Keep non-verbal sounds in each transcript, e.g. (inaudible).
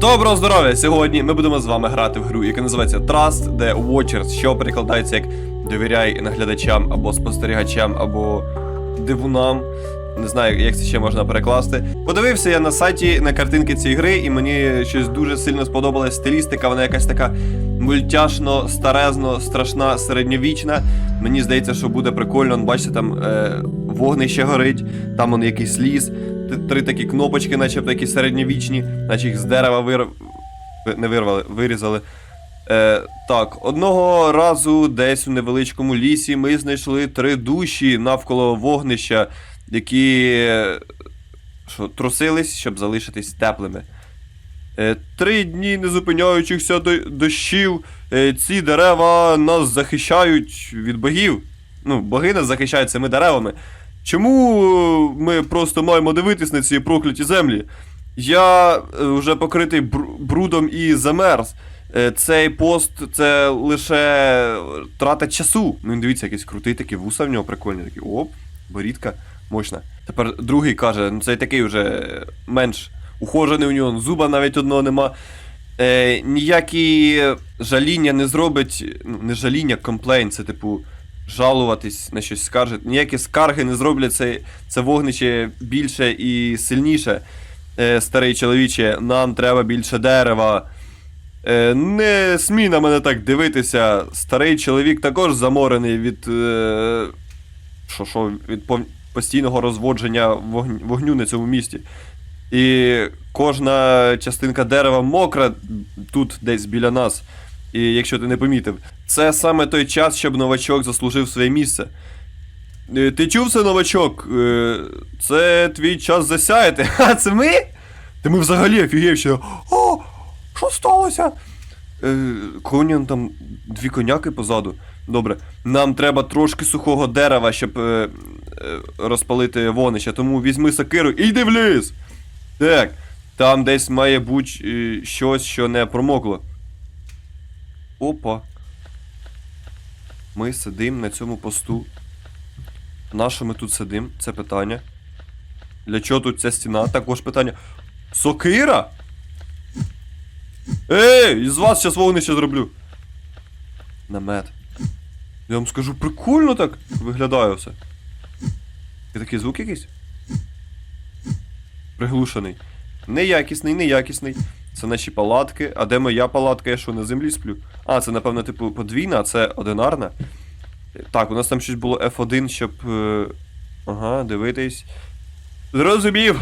Доброго здоров'я! Сьогодні ми будемо з вами грати в гру, яка називається Trust the Watchers, що перекладається як довіряй наглядачам або спостерігачам, або дивунам. Не знаю, як це ще можна перекласти. Подивився я на сайті на картинки цієї гри, і мені щось дуже сильно сподобалась стилістика. Вона якась така мультяшно, старезно, страшна, середньовічна. Мені здається, що буде прикольно. Бачите, там е, вогнище горить, там он якийсь ліс, три такі кнопочки, начебто якісь середньовічні, наче їх з дерева вир... не вирвали, вирізали. Е, так, одного разу десь у невеличкому лісі ми знайшли три душі навколо вогнища, які що, трусились, щоб залишитись теплими. Е, Три дні не зупиняючихся до- дощів. Е, Ці дерева нас захищають від богів. Ну, боги нас захищають цими деревами. Чому е, ми просто маємо дивитись на ці прокляті землі? Я е, вже покритий брудом і замерз. Е, Цей пост це лише трата часу. Ну, дивіться, якийсь крутий такий вуса в нього прикольні. Такі, оп, борідка, мощна. Тепер другий каже, ну цей такий вже менш ухожений у нього, зуба навіть одного нема. Е, ніякі жаління не зробить, ну, не жаління, комплейн, це типу жалуватись на щось скаржити. Ніякі скарги не зроблять це, це вогнище більше і сильніше. Е, старий чоловіче, нам треба більше дерева. Е, не смій на мене так дивитися. Старий чоловік також заморений від. Е, що, що, від пов- постійного розводження вогню, вогню на цьому місті. І кожна частинка дерева мокра тут десь біля нас. І якщо ти не помітив, це саме той час, щоб новачок заслужив своє місце. Е, Ти чув це, новачок? Е, Це твій час засяяти. (laughs) А це ми? Та ми взагалі офігівші. О, що сталося? Е, коні там дві коняки позаду. Добре, нам треба трошки сухого дерева, щоб е, розпалити вогнище, тому візьми сокиру і йди в ліс. Так, там десь має бути щось, що не промокло. Опа. Ми сидимо на цьому посту. На що ми тут сидимо? Це питання. Для чого тут ця стіна? Також питання. Сокира? Ей, із вас зараз вогнище зроблю. Намет. Я вам скажу, прикольно так виглядає все. І такий звук якийсь? Приглушений. Неякісний, неякісний. Це наші палатки. А де моя палатка? Я що, на землі сплю? А, це, напевно, типу, подвійна, це одинарна. Так, у нас там щось було F1, щоб. е, Ага, дивитись. Зрозумів.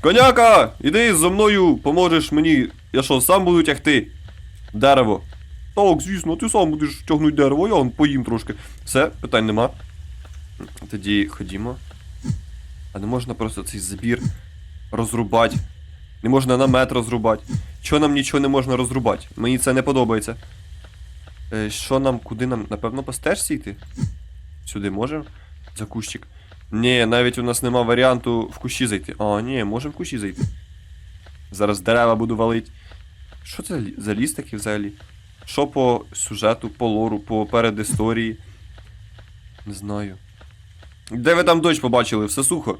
Коняка! Іди зо мною, поможеш мені. Я що, сам буду тягти? Дерево. Так, звісно, ти сам будеш тягнути дерево, я он поїм трошки. Все, питань нема. Тоді ходімо. А не можна просто цей забір розрубати. Не можна намет розрубати. Чого нам нічого не можна розрубати? Мені це не подобається. Е, що нам, куди нам? Напевно, по стежці йти? Сюди можемо? За кущик. Ні, навіть у нас нема варіанту в кущі зайти. А, ні, можемо в кущі зайти. Зараз дерева буду валити. Що це за ліс такий взагалі? Що по сюжету, по лору, по передісторії? Не знаю. Де ви там дощ побачили? Все сухо.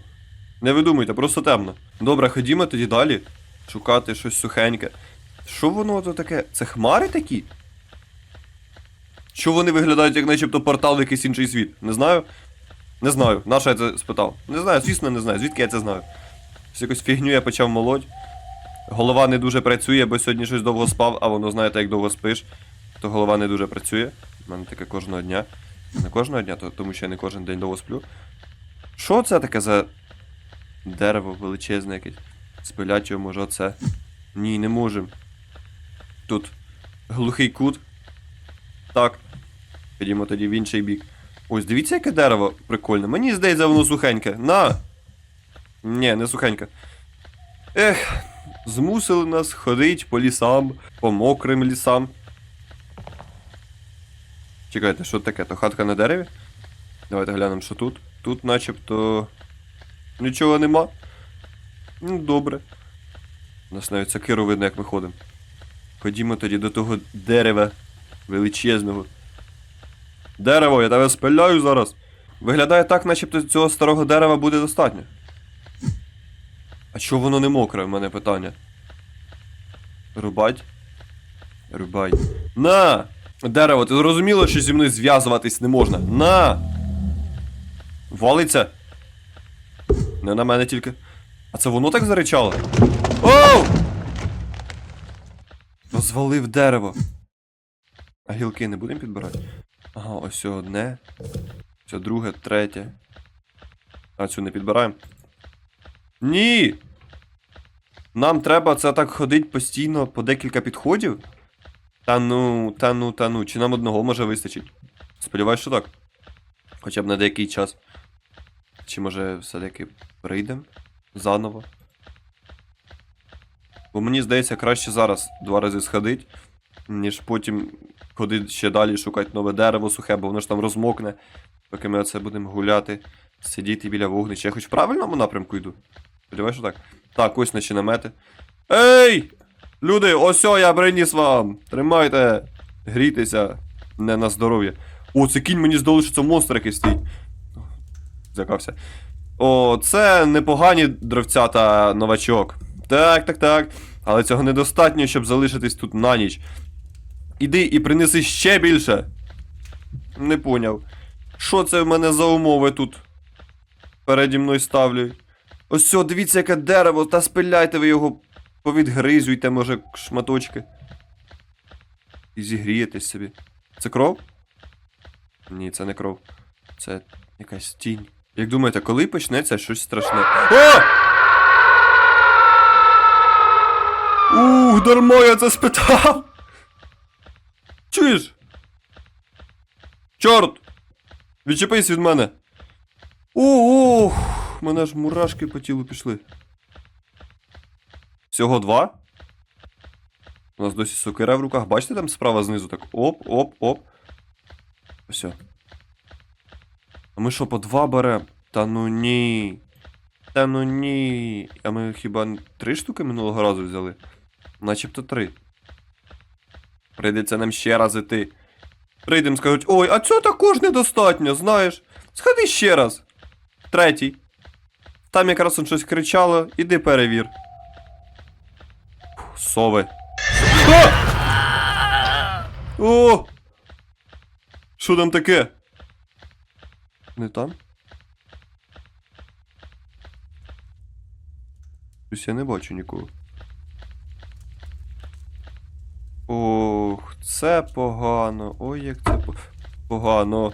Не видумуйте, просто темно. Добре, ходімо тоді далі. Шукати щось сухеньке. Що воно то таке? Це хмари такі? Що вони виглядають як начебто портал в якийсь інший світ? Не знаю. Не знаю. На що я це спитав? Не знаю, звісно, не знаю. Звідки я це знаю? Щось якусь фігню я почав молоть. Голова не дуже працює, бо сьогодні щось довго спав, а воно знаєте, як довго спиш, то голова не дуже працює. У мене таке кожного дня. Не кожного дня, то, тому що я не кожен день довго сплю. Що це таке за дерево величезне якесь? Спилять його, може, оце. Ні, не можем. Тут глухий кут. Так. Ходімо тоді в інший бік. Ось, дивіться, яке дерево прикольне. Мені здається, воно сухеньке. На! Ні, не сухеньке. Ех, змусили нас ходить по лісам, по мокрим лісам. Чекайте, що таке? То хатка на дереві? Давайте глянемо, що тут. Тут начебто. Нічого нема. Ну, добре. У нас навіть сокиру видно, як ми ходимо. Ходімо тоді до того дерева величезного. Дерево, я тебе спиляю зараз. Виглядає так, начебто цього старого дерева буде достатньо. А чого воно не мокре, в мене питання? Рубать. Рубай. На! Дерево, ти зрозуміло, що зі мною зв'язуватись не можна. На! Валиться. Не на мене тільки. А це воно так заричало? Оу! Розвалив дерево. А гілки не будемо підбирати? Ага, ось одне. Це друге, третє. А цю не підбираємо. Ні! Нам треба це так ходить постійно по декілька підходів. Та ну, та ну, та ну. Чи нам одного може вистачить? Сподіваюсь, що так. Хоча б на деякий час. Чи може все-таки прийдемо заново? Бо мені здається, краще зараз два рази сходить, ніж потім ходити ще далі, шукати нове дерево сухе, бо воно ж там розмокне, поки ми оце будемо гуляти, сидіти біля вогнища. Я хоч в правильному напрямку йду? Сподіваюсь, що так. Так, ось наші намети. Ей! Люди, ось я приніс вам! Тримайте! Грійтеся, не на здоров'я. О, це кінь мені здалося, що це монстр якийсь стоїть. Злякався. О, це непогані дровцята новачок. Так, так, так. Але цього недостатньо, щоб залишитись тут на ніч. Іди і принеси ще більше. Не поняв. Що це в мене за умови тут? Переді мною ставлять. Ось цього, дивіться, яке дерево, та спиляйте ви його, повідгризуйте, може, шматочки. І зігрієтесь собі. Це кров? Ні, це не кров. Це якась тінь. Як думаєте, коли почнеться щось страшне? О! Ух, дармо я це спитав! Чуєш? Чорт! Відчепись від мене! Ох, мене ж мурашки по тілу пішли. Всього два? У нас досі сокира в руках. Бачите там справа знизу так оп, оп, оп. Все. А ми що, по два берем? Та ну ні. Та ну ні. А ми хіба три штуки минулого разу взяли? Начебто три. Прийдеться нам ще раз іти. Прийдемо, скажуть, ой, а цього також недостатньо, знаєш. Сходи ще раз. Третій. Там якраз он щось кричало, іди перевір. Фух, Сови. О! Що там таке? Не там? Щось я не бачу нікого. Ох, це погано. Ой, як це по- погано.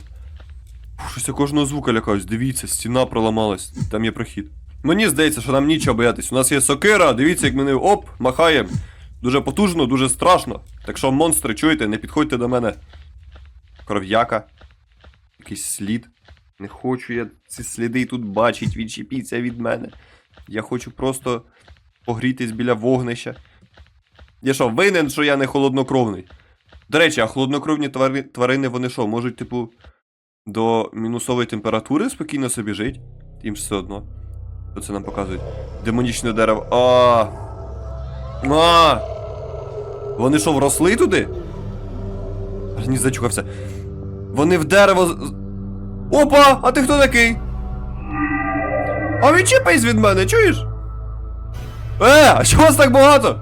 Щось я кожного звука лякаюсь. Дивіться, стіна проламалась. Там є прохід. Мені здається, що нам нічого боятись. У нас є сокира, дивіться, як мене оп, махає. Дуже потужно, дуже страшно. Так що, монстри, чуєте, не підходьте до мене. Кров'яка. Якийсь слід. Не хочу я ці сліди тут бачить, відчепіться від мене. Я хочу просто погрітись біля вогнища. Я що, винен, що я не холоднокровний? До речі, а холоднокровні твари, тварини, вони що, можуть, типу, до мінусової температури спокійно собі жити? Їм ж все одно. Що це нам показують? Демонічне дерево. А. А. Вони що, вросли туди? Не зачухався. Вони в дерево. Опа! А ти хто такий? А відчепись від мене, чуєш? Е, а чого вас так багато?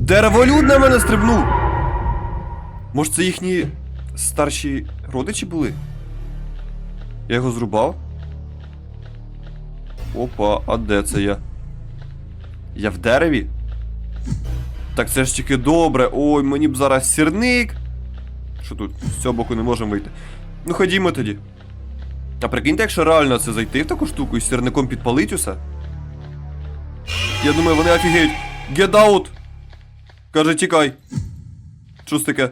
Дереволюд на мене стрибнув. Може, це їхні старші родичі були? Я його зрубав? Опа, а де це я? Я в дереві? Так це ж тільки добре. Ой, мені б зараз сірник. Що тут? З цього боку не можемо вийти. Ну ходімо тоді. А прикиньте, якщо реально це зайти в таку штуку і з сірником підпалить усе. Я думаю, вони офігеють. Get out! Каже, тікай. Що ж таке?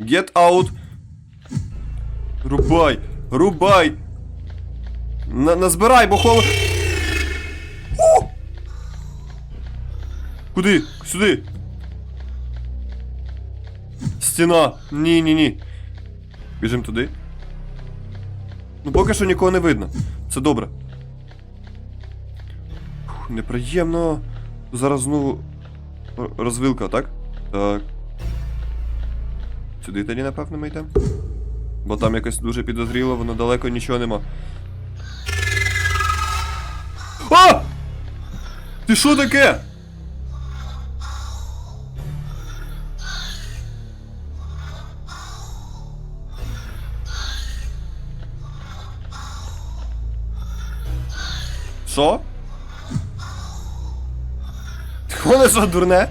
Get out! Рубай! Рубай! На назбирай, бо холо. Куди? Сюди. Стіна. Ні, ні, ні. Біжимо туди. Ну поки що нікого не видно. Це добре. Фух, неприємно. Зараз знову розвилка, так? Так. Сюди тоді, напевно, ми йдемо. Бо там якось дуже підозріло, воно далеко нічого нема. А! Ти що таке? Що? Воно що, дурне?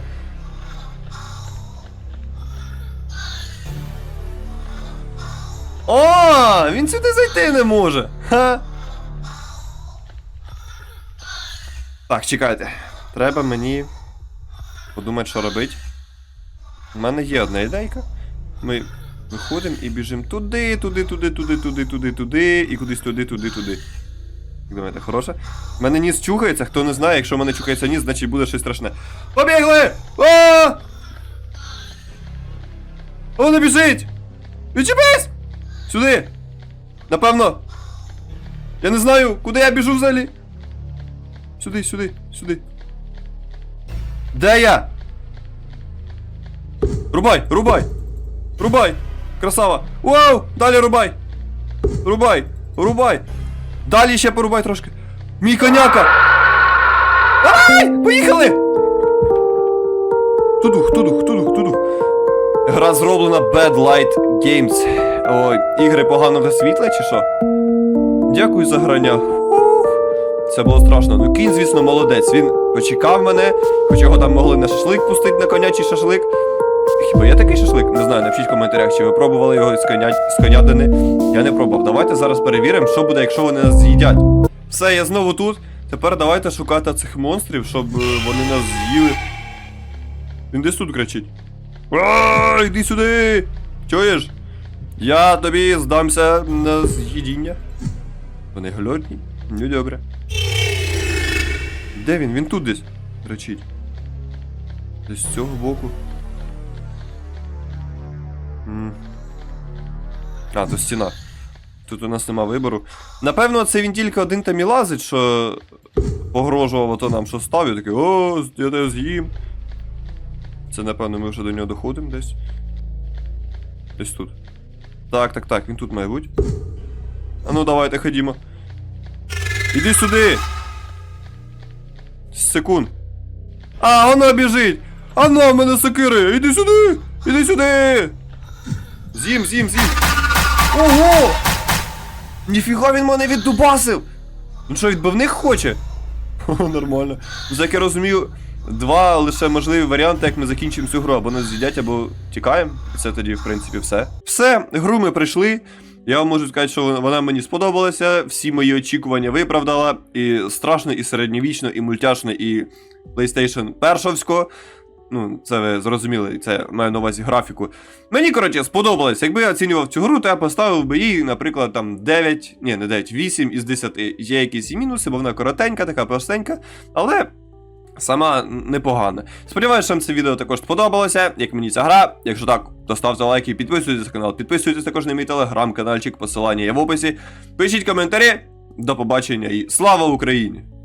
О, він сюди зайти не може. Ха. Так, чекайте. Треба мені подумати, що робити. У мене є одна ідейка. Ми виходимо і біжимо туди, туди, туди, туди, туди, туди, туди, і кудись туди, туди, туди. Як думаєте, хороше? У мене ніс чухається, хто не знає, якщо в мене чухається ніс, значить буде щось страшне. Побігли! О! О, не біжить! Відчепись! Сюди! Напевно. Я не знаю, куди я біжу взагалі. Сюди, сюди, сюди. Де я? Рубай, рубай! Рубай! Красава! Вау! Далі рубай! Рубай! Рубай! Далі ще порубай трошки! Мій коняка! Давай! Поїхали! Тудух, тудух, тудух, тудух. Гра зроблена Bad Light Games. Ой, ігри погано висвітли чи що? Дякую за грання. Це було страшно. Ну кінь, звісно, молодець. Він почекав мене, хоч його там могли на шашлик пустити на конячий шашлик. Хіба є такий шашлик? Не знаю, напишіть в коментарях, чи ви пробували його з, коня... з конятини. Я не пробував. Давайте зараз перевіримо, що буде, якщо вони нас з'їдять. Все, я знову тут. Тепер давайте шукати цих монстрів, щоб е, вони нас з'їли. Він десь тут кричить. А, йди сюди! Чуєш? Я тобі здамся на з'їдіння. Вони голодні? Ну добре. Де він? Він тут десь. Речить. Десь з цього боку. А, то стіна. Тут у нас нема вибору. Напевно, це він тільки один там і лазить, що погрожував ото нам, що став, і такий, о, я тебе з'їм. Це, напевно, ми вже до нього доходимо десь. Десь тут. Так, так, так, він тут має бути. А ну давайте ходімо. Іди сюди. Секунд. А, вона біжить! Вона в мене сокири! Іди сюди! Іди сюди! З'їм, з'їм, з'їм! Ого! Ніфіга він мене віддубасив! Ну що, відбивних хоче? О, нормально. Ну, як я розумію, два лише можливі варіанти, як ми закінчимо цю гру, або нас з'їдять, або тікаємо. І це тоді, в принципі, все. Все, гру ми пройшли. Я вам можу сказати, що вона мені сподобалася. Всі мої очікування виправдала. І страшно, і середньовічно, і мультяшно, і PlayStation першовсько. Ну, це ви зрозуміли, це маю на увазі графіку. Мені, коротше, сподобалось. Якби я оцінював цю гру, то я поставив би їй, наприклад, там 9, ні, не 9, 8 із 10. Є якісь і мінуси, бо вона коротенька, така простенька, але сама непогана. Сподіваюся, що вам це відео також сподобалося, як мені ця гра. Якщо так, то ставте лайки, підписуйтесь на канал, підписуйтесь також на мій телеграм-канальчик, посилання є в описі. Пишіть коментарі. До побачення і слава Україні!